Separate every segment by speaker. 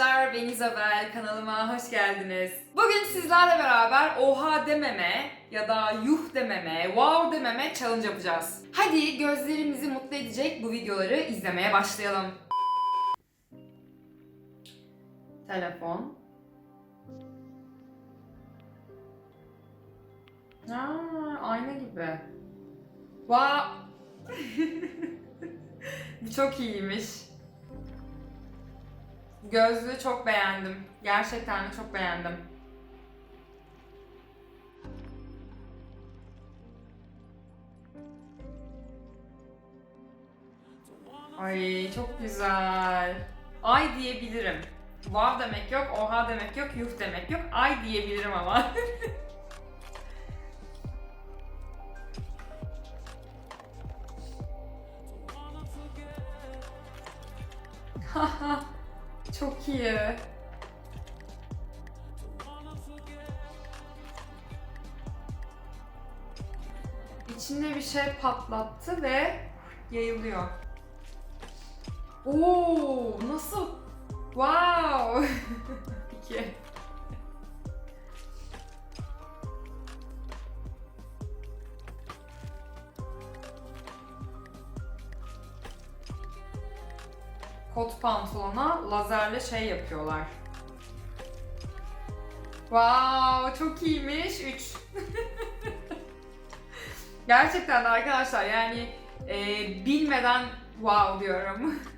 Speaker 1: arkadaşlar, ben İzabel. Kanalıma hoş geldiniz. Bugün sizlerle beraber oha dememe ya da yuh dememe, wow dememe challenge yapacağız. Hadi gözlerimizi mutlu edecek bu videoları izlemeye başlayalım. Telefon. Aa, ayna gibi. Wow. Bu çok iyiymiş. Gözlüğü çok beğendim. Gerçekten çok beğendim. Ay çok güzel. Ay diyebilirim. Wow demek yok, oha demek yok, yuh demek yok. Ay diyebilirim ama. Haha, çok iyi. İçinde bir şey patlattı ve yayılıyor. Oo, nasıl? Wow. İki. Kot pantolona lazerle şey yapıyorlar. Wow, çok iyiymiş. 3. Gerçekten de arkadaşlar yani e, bilmeden wow diyorum.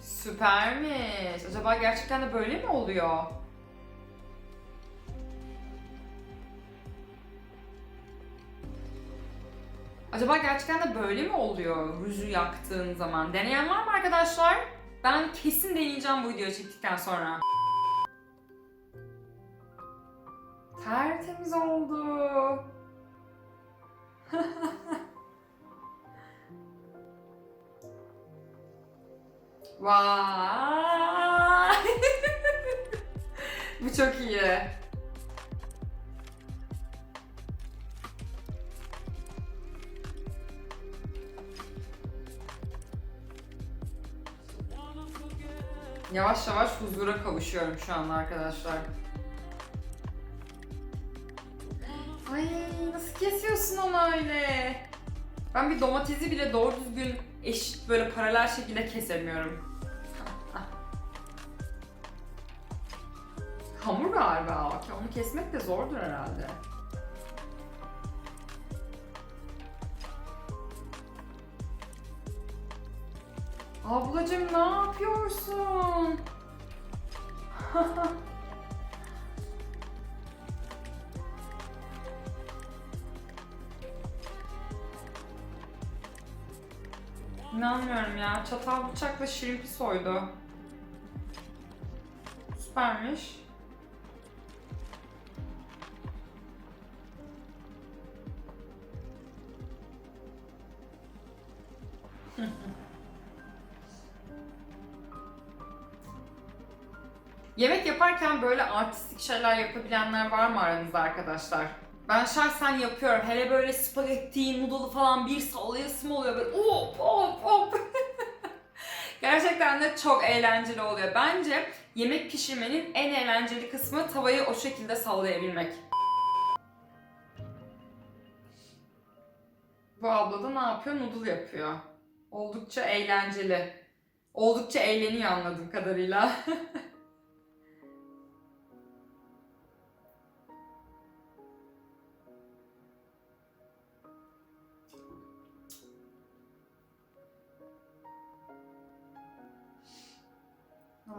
Speaker 1: Süpermiş. Acaba gerçekten de böyle mi oluyor? Acaba gerçekten de böyle mi oluyor ruju yaktığın zaman? Deneyen var mı arkadaşlar? Ben kesin deneyeceğim bu videoyu çektikten sonra. Tertemiz oldu. Vay! Bu çok iyi. Yavaş yavaş huzura kavuşuyorum şu anda arkadaşlar. Ay nasıl kesiyorsun onu öyle? Ben bir domatesi bile doğru düzgün eşit böyle paralel şekilde kesemiyorum. Hamur galiba. Onu kesmek de zordur herhalde. Ablacım ne yapıyorsun? İnanmıyorum ya. Çatal bıçakla şirimpi soydu. Süpermiş. Yemek yaparken böyle artistik şeyler yapabilenler var mı aranızda arkadaşlar? Ben şahsen yapıyorum. Hele böyle spagetti, noodle falan bir sallayasım oluyor böyle hop hop hop. Gerçekten de çok eğlenceli oluyor. Bence yemek pişirmenin en eğlenceli kısmı tavayı o şekilde sallayabilmek. Bu abla da ne yapıyor? Noodle yapıyor. Oldukça eğlenceli. Oldukça eğleniyor anladığım kadarıyla.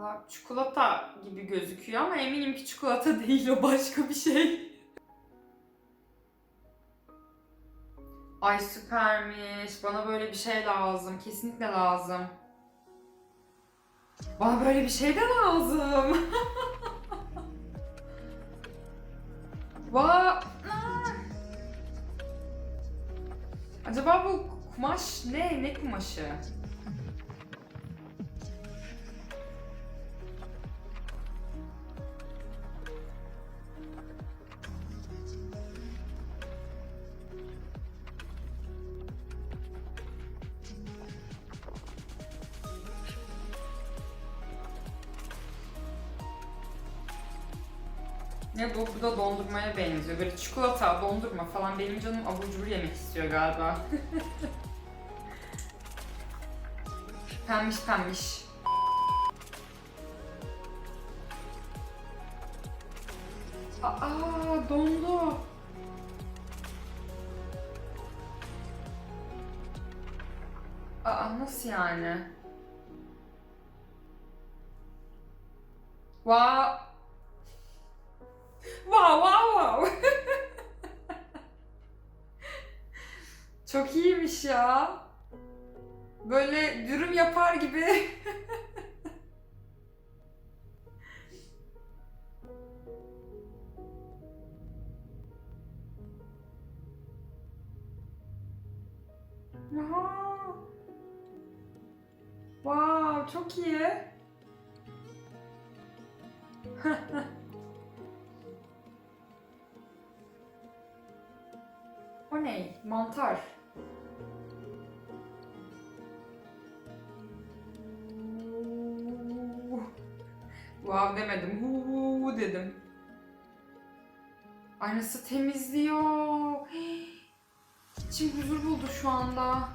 Speaker 1: Valla çikolata gibi gözüküyor ama eminim ki çikolata değil o başka bir şey. Ay süpermiş. Bana böyle bir şey lazım. Kesinlikle lazım. Bana böyle bir şey de lazım. Va Aa! Acaba bu kumaş ne? Ne kumaşı? Ne bu? Bu da dondurmaya benziyor. Böyle çikolata, dondurma falan. Benim canım abur cubur yemek istiyor galiba. pembiş pembiş. Aa dondu. Aa nasıl yani? Wow. Wow Çok iyiymiş ya. Böyle dürüm yapar gibi. Aha. Wow, çok iyi. o ne? Mantar. Wow demedim. Huu dedim. Ay nasıl temizliyor. İçim huzur buldu şu anda.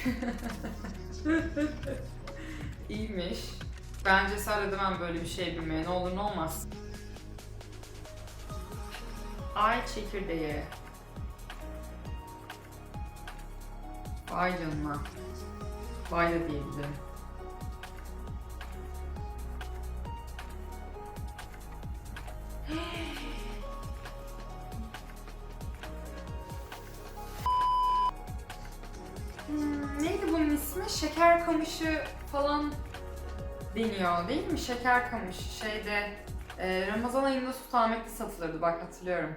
Speaker 1: İyiymiş. Ben cesaret edemem böyle bir şey bilmeye. Ne olur ne olmaz. Ay çekirdeği. Vay canına. Vay da diyebilirim. Hmm, neydi bunun ismi? Şeker kamışı falan deniyor değil mi? Şeker kamışı şeyde e, Ramazan ayında Sultanahmet'te satılırdı bak hatırlıyorum.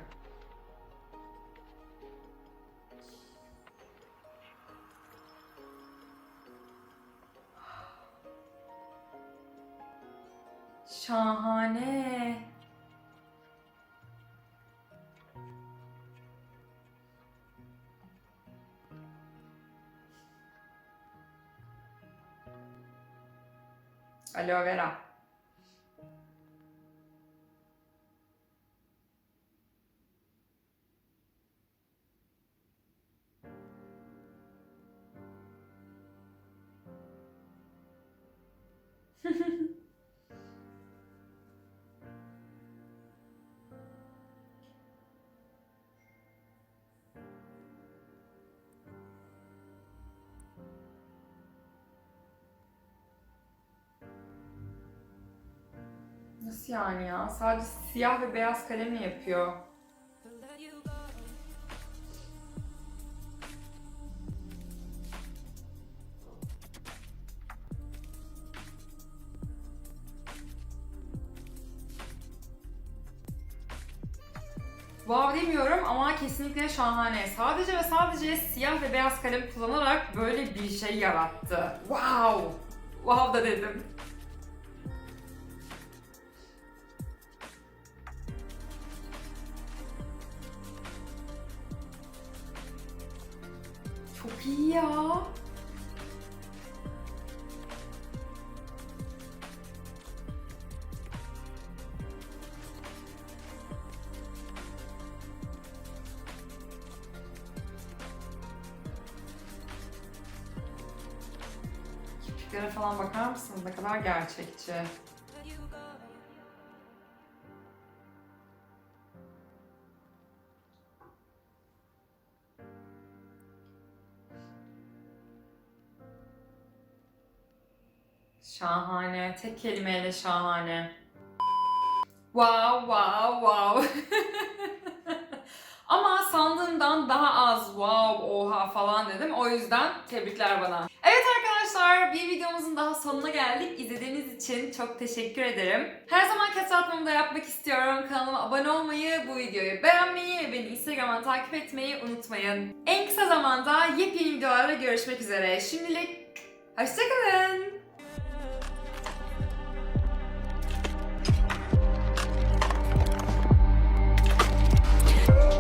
Speaker 1: Şahane. Aloe vera. Nasıl yani ya? Sadece siyah ve beyaz kalemle yapıyor. Wow demiyorum ama kesinlikle şahane. Sadece ve sadece siyah ve beyaz kalem kullanarak böyle bir şey yarattı. Wow! Wow da dedim. Çok iyi falan bakar mısınız? Ne kadar gerçekçi. Şahane. Tek kelimeyle şahane. Wow, wow, wow. Ama sandığımdan daha az wow, oha falan dedim. O yüzden tebrikler bana. Evet arkadaşlar bir videomuzun daha sonuna geldik. İzlediğiniz için çok teşekkür ederim. Her zaman hatırlatmamı da yapmak istiyorum. Kanalıma abone olmayı, bu videoyu beğenmeyi ve beni Instagram'dan takip etmeyi unutmayın. En kısa zamanda yepyeni videolarla görüşmek üzere. Şimdilik hoşçakalın.